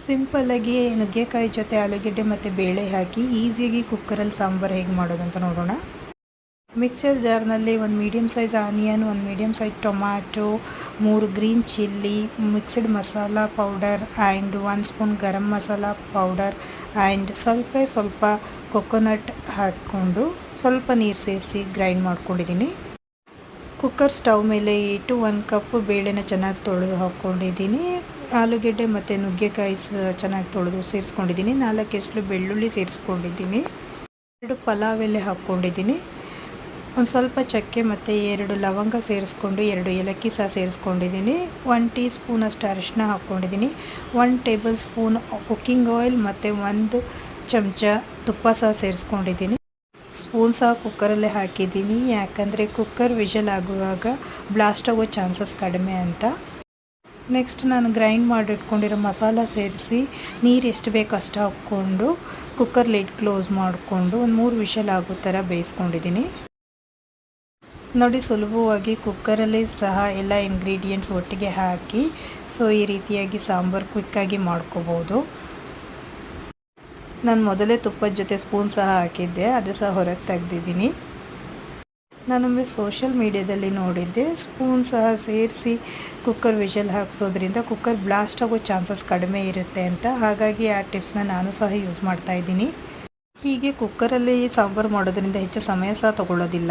ಸಿಂಪಲ್ಲಾಗಿ ನುಗ್ಗೆಕಾಯಿ ಜೊತೆ ಆಲೂಗೆಡ್ಡೆ ಮತ್ತು ಬೇಳೆ ಹಾಕಿ ಈಸಿಯಾಗಿ ಕುಕ್ಕರಲ್ಲಿ ಸಾಂಬಾರು ಹೇಗೆ ಮಾಡೋದು ಅಂತ ನೋಡೋಣ. ಮಿಕ್ಸರ್ ಜಾರ್ನಲ್ಲಿ ಒಂದು ಮೀಡಿಯಮ್ ಸೈಜ್ ಆನಿಯನ್ ಒಂದು ಮೀಡಿಯಮ್ ಸೈಜ್ ಟೊಮ್ಯಾಟೊ ಮೂರು green chilli mixed masala powder and one spoon garam masala powder and ಸ್ವಲ್ಪ ಸ್ವಲ್ಪ ಕೊಕೊನಟ್ ಹಾಕ್ಕೊಂಡು ಸ್ವಲ್ಪ ನೀರು ಸೇರಿಸಿ ಗ್ರೈಂಡ್ ಮಾಡ್ಕೊಂಡಿದ್ದೀನಿ. ಕುಕ್ಕರ್ ಸ್ಟವ್ ಮೇಲೆ ಇಟ್ಟು ಒಂದು ಕಪ್ಪು ಬೇಳೆನ ಚೆನ್ನಾಗಿ ತೊಳೆದು ಹಾಕ್ಕೊಂಡಿದ್ದೀನಿ ಆಲೂಗೆಡ್ಡೆ ಮತ್ತು ನುಗ್ಗೆಕಾಯಿ ಚೆನ್ನಾಗಿ ತೊಳೆದು ಸೇರಿಸ್ಕೊಂಡಿದ್ದೀನಿ. ನಾಲ್ಕು ಎಷ್ಟು ಬೆಳ್ಳುಳ್ಳಿ ಸೇರಿಸ್ಕೊಂಡಿದ್ದೀನಿ. ಎರಡು ಪಲಾವ್ ಎಲೆ ಹಾಕ್ಕೊಂಡಿದ್ದೀನಿ. ಒಂದು ಸ್ವಲ್ಪ ಚಕ್ಕೆ ಮತ್ತು ಎರಡು ಲವಂಗ ಸೇರಿಸ್ಕೊಂಡು ಎರಡು ಏಲಕ್ಕಿ ಸಹ ಸೇರಿಸ್ಕೊಂಡಿದ್ದೀನಿ. ಒನ್ ಟೀ ಸ್ಪೂನಷ್ಟು ಅರಿಶಿನ ಹಾಕ್ಕೊಂಡಿದ್ದೀನಿ. One tablespoon cooking oil ಮತ್ತು ಒಂದು ಚಮಚ ತುಪ್ಪ ಸಹ ಸೇರಿಸ್ಕೊಂಡಿದ್ದೀನಿ. ಸ್ಪೂನ್ ಸಹ ಕುಕ್ಕರಲ್ಲೇ ಹಾಕಿದ್ದೀನಿ. ಯಾಕಂದರೆ ಕುಕ್ಕರ್ ವಿಷಲ್ ಆಗುವಾಗ ಬ್ಲಾಸ್ಟ್ ಆಗೋ ಚಾನ್ಸಸ್ ಕಡಿಮೆ ಅಂತ. ನೆಕ್ಸ್ಟ್ ನಾನು ಗ್ರೈಂಡ್ ಮಾಡಿಟ್ಕೊಂಡಿರೋ ಮಸಾಲ ಸೇರಿಸಿ, ನೀರು ಎಷ್ಟು ಬೇಕು ಅಷ್ಟು ಹಾಕ್ಕೊಂಡು ಕುಕ್ಕರ್ ಲಿಡ್ ಕ್ಲೋಸ್ ಮಾಡಿಕೊಂಡು ಒಂದು ಮೂರು ವಿಷಲ್ ಆಗೋ ಥರ ಬೇಯಿಸ್ಕೊಂಡಿದ್ದೀನಿ. ನೋಡಿ ಸುಲಭವಾಗಿ ಕುಕ್ಕರಲ್ಲಿ ಸಹ ಎಲ್ಲ ಇಂಗ್ರೀಡಿಯೆಂಟ್ಸ್ ಒಟ್ಟಿಗೆ ಹಾಕಿ ಸೊ ಈ ರೀತಿಯಾಗಿ ಸಾಂಬಾರು ಕ್ವಿಕ್ಕಾಗಿ ಮಾಡ್ಕೋಬೋದು. ನಾನು ಮೊದಲೇ ತುಪ್ಪದ ಜೊತೆ ಸ್ಪೂನ್ ಸಹ ಹಾಕಿದ್ದೆ, ಅದು ಸಹ ಹೊರಗೆ ತೆಗ್ದಿದ್ದೀನಿ. ನಾನೊಮ್ಮೆ ಸೋಷಿಯಲ್ ಮೀಡ್ಯಾದಲ್ಲಿ ನೋಡಿದ್ದೆ. ಸ್ಪೂನ್ ಸಹ ಸೇರಿಸಿ ಕುಕ್ಕರ್ ವಿಷಲ್ ಹಾಕ್ಸೋದ್ರಿಂದ ಕುಕ್ಕರ್ ಬ್ಲಾಸ್ಟ್ ಆಗೋ ಚಾನ್ಸಸ್ ಕಡಿಮೆ ಇರುತ್ತೆ ಅಂತ. ಹಾಗಾಗಿ ಆ ಟಿಪ್ಸ್ನ ನಾನು ಸಹ ಯೂಸ್ ಮಾಡ್ತಾ ಇದ್ದೀನಿ. ಹೀಗೆ ಕುಕ್ಕರಲ್ಲಿ ಸಾಂಬಾರು ಮಾಡೋದ್ರಿಂದ ಹೆಚ್ಚು ಸಮಯ ಸಹ ತಗೊಳ್ಳೋದಿಲ್ಲ.